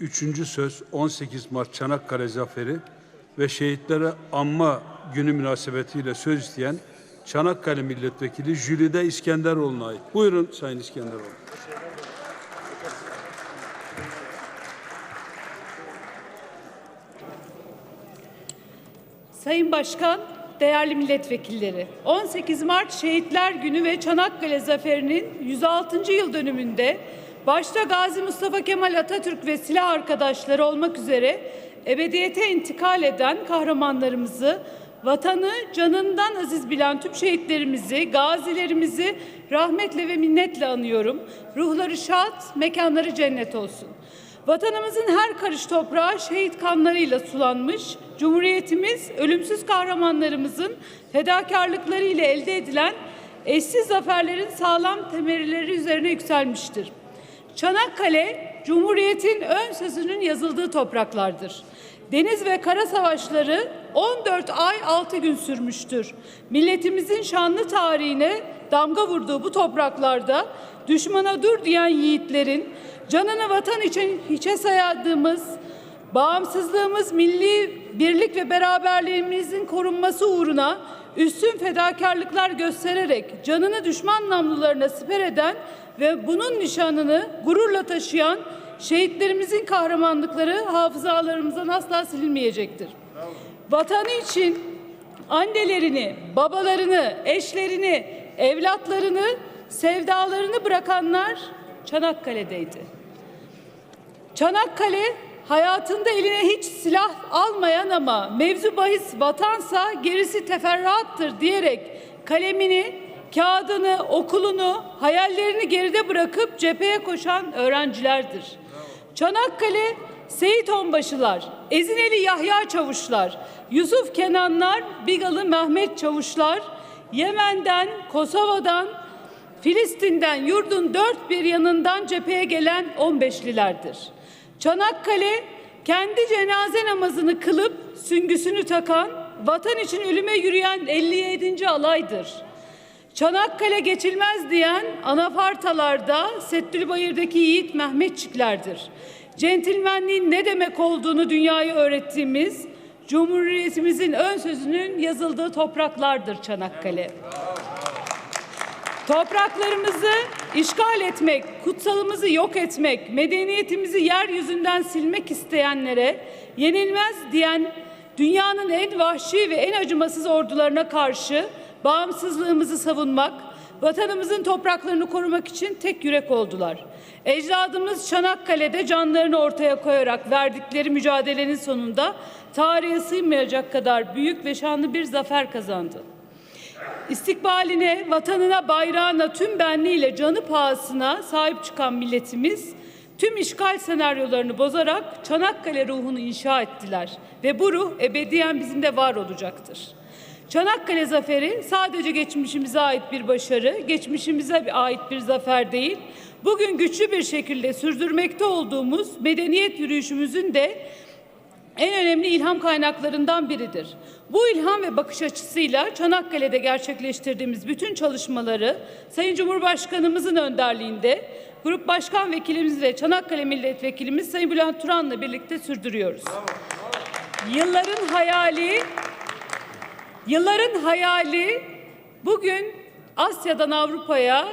3. söz 18 Mart Çanakkale Zaferi ve şehitlere anma günü münasebetiyle söz isteyen Çanakkale Milletvekili Jülide İskenderoğlu'na ait. Buyurun Sayın İskenderoğlu. Sayın Başkan, değerli milletvekilleri, 18 Mart Şehitler Günü ve Çanakkale Zaferi'nin 106. yıl dönümünde başta Gazi Mustafa Kemal Atatürk ve silah arkadaşları olmak üzere ebediyete intikal eden kahramanlarımızı, vatanı canından aziz bilen tüm şehitlerimizi, gazilerimizi rahmetle ve minnetle anıyorum. Ruhları şad, mekanları cennet olsun. Vatanımızın her karış toprağı şehit kanlarıyla sulanmış, Cumhuriyetimiz ölümsüz kahramanlarımızın fedakarlıkları ile elde edilen eşsiz zaferlerin sağlam temelleri üzerine yükselmiştir. Çanakkale, Cumhuriyet'in ön sözünün yazıldığı topraklardır. Deniz ve kara savaşları 14 ay 6 gün sürmüştür. Milletimizin şanlı tarihine damga vurduğu bu topraklarda düşmana dur diyen yiğitlerin canını vatan için hiçe sayadığımız bağımsızlığımız, milli birlik ve beraberliğimizin korunması uğruna üstün fedakarlıklar göstererek canını düşman namlularına siper eden ve bunun nişanını gururla taşıyan şehitlerimizin kahramanlıkları hafızalarımızdan asla silinmeyecektir. Vatanı için annelerini, babalarını, eşlerini, evlatlarını, sevdalarını bırakanlar Çanakkale'deydi. Çanakkale hayatında eline hiç silah almayan ama mevzu bahis vatansa gerisi teferruattır diyerek kalemini, kağıdını, okulunu, hayallerini geride bırakıp cepheye koşan öğrencilerdir. Çanakkale Seyit Onbaşılar, Ezineli Yahya Çavuşlar, Yusuf Kenanlar, Bigalı Mehmet Çavuşlar, Yemen'den, Kosova'dan, Filistin'den yurdun dört bir yanından cepheye gelen 15'lilerdir. Çanakkale kendi cenaze namazını kılıp süngüsünü takan, vatan için ölüme yürüyen 57. alaydır. Çanakkale geçilmez diyen anafartalarda Settülbayır'daki yiğit Mehmetçiklerdir. Centilmenliğin ne demek olduğunu dünyaya öğrettiğimiz Cumhuriyetimizin ön sözünün yazıldığı topraklardır Çanakkale. Topraklarımızı işgal etmek, kutsalımızı yok etmek, medeniyetimizi yeryüzünden silmek isteyenlere yenilmez diyen dünyanın en vahşi ve en acımasız ordularına karşı bağımsızlığımızı savunmak, vatanımızın topraklarını korumak için tek yürek oldular. Ecdadımız Çanakkale'de canlarını ortaya koyarak verdikleri mücadelenin sonunda tarihe sığmayacak kadar büyük ve şanlı bir zafer kazandı. İstikbaline, vatanına, bayrağına tüm benliğiyle canı pahasına sahip çıkan milletimiz tüm işgal senaryolarını bozarak Çanakkale ruhunu inşa ettiler ve bu ruh ebediyen bizimde var olacaktır. Çanakkale zaferi sadece geçmişimize ait bir başarı, geçmişimize ait bir zafer değil, bugün güçlü bir şekilde sürdürmekte olduğumuz medeniyet yürüyüşümüzün de en önemli ilham kaynaklarından biridir. Bu ilham ve bakış açısıyla Çanakkale'de gerçekleştirdiğimiz bütün çalışmaları Sayın Cumhurbaşkanımızın önderliğinde Grup Başkan Vekilimiz ve Çanakkale Milletvekilimiz Sayın Bülent Turan'la birlikte sürdürüyoruz. Yılların hayali, yılların hayali bugün Asya'dan Avrupa'ya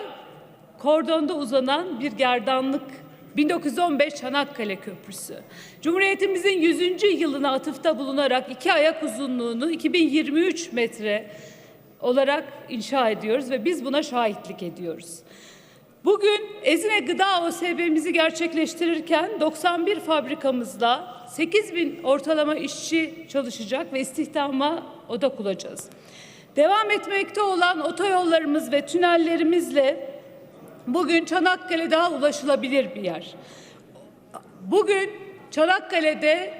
kordonda uzanan bir gerdanlık 1915 Çanakkale Köprüsü. Cumhuriyetimizin 100. yılına atıfta bulunarak iki ayak uzunluğunu 2023 metre olarak inşa ediyoruz ve biz buna şahitlik ediyoruz. Bugün Ezine Gıda OSB'mizi gerçekleştirirken 91 fabrikamızda 8 bin ortalama işçi çalışacak ve istihdama odak olacağız. Devam etmekte olan otoyollarımız ve tünellerimizle Bugün Çanakkale daha ulaşılabilir bir yer. Bugün Çanakkale'de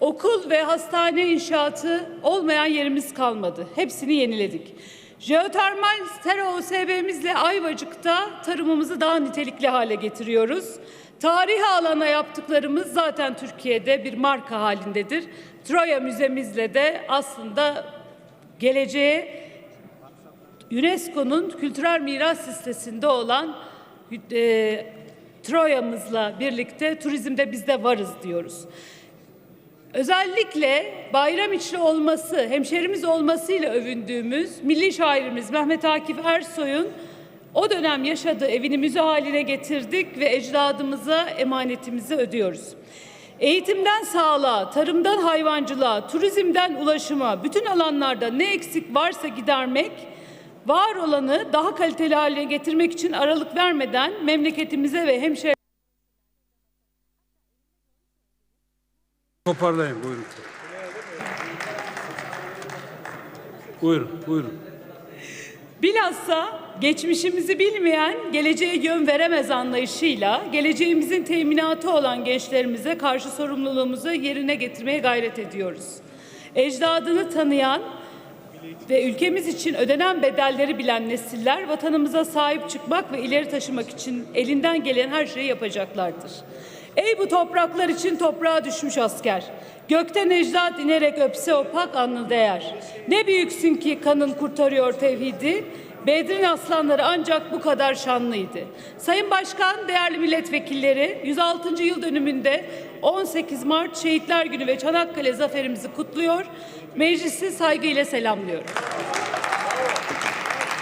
okul ve hastane inşaatı olmayan yerimiz kalmadı. Hepsini yeniledik. Jeotermal sera OSB'mizle Ayvacık'ta tarımımızı daha nitelikli hale getiriyoruz. Tarihi alana yaptıklarımız zaten Türkiye'de bir marka halindedir. Troya Müzemizle de aslında geleceğe UNESCO'nun kültürel miras listesinde olan e, Troya'mızla birlikte turizmde biz de varız diyoruz. Özellikle bayram içli olması, hemşerimiz olmasıyla övündüğümüz milli şairimiz Mehmet Akif Ersoy'un o dönem yaşadığı evini müze haline getirdik ve ecdadımıza emanetimizi ödüyoruz. Eğitimden sağlığa, tarımdan hayvancılığa, turizmden ulaşıma, bütün alanlarda ne eksik varsa gidermek, var olanı daha kaliteli haline getirmek için aralık vermeden memleketimize ve hemşehrilerimize Toparlayın buyurun. Buyurun, buyurun. Bilhassa geçmişimizi bilmeyen, geleceğe yön veremez anlayışıyla geleceğimizin teminatı olan gençlerimize karşı sorumluluğumuzu yerine getirmeye gayret ediyoruz. Ecdadını tanıyan ve ülkemiz için ödenen bedelleri bilen nesiller vatanımıza sahip çıkmak ve ileri taşımak için elinden gelen her şeyi yapacaklardır. Ey bu topraklar için toprağa düşmüş asker. Gökten ecdat inerek öpse o pak anlı değer. Ne büyüksün ki kanın kurtarıyor tevhidi. Bedrin aslanları ancak bu kadar şanlıydı. Sayın Başkan, değerli milletvekilleri, 106. yıl dönümünde 18 Mart Şehitler Günü ve Çanakkale zaferimizi kutluyor. Meclisi saygıyla selamlıyorum.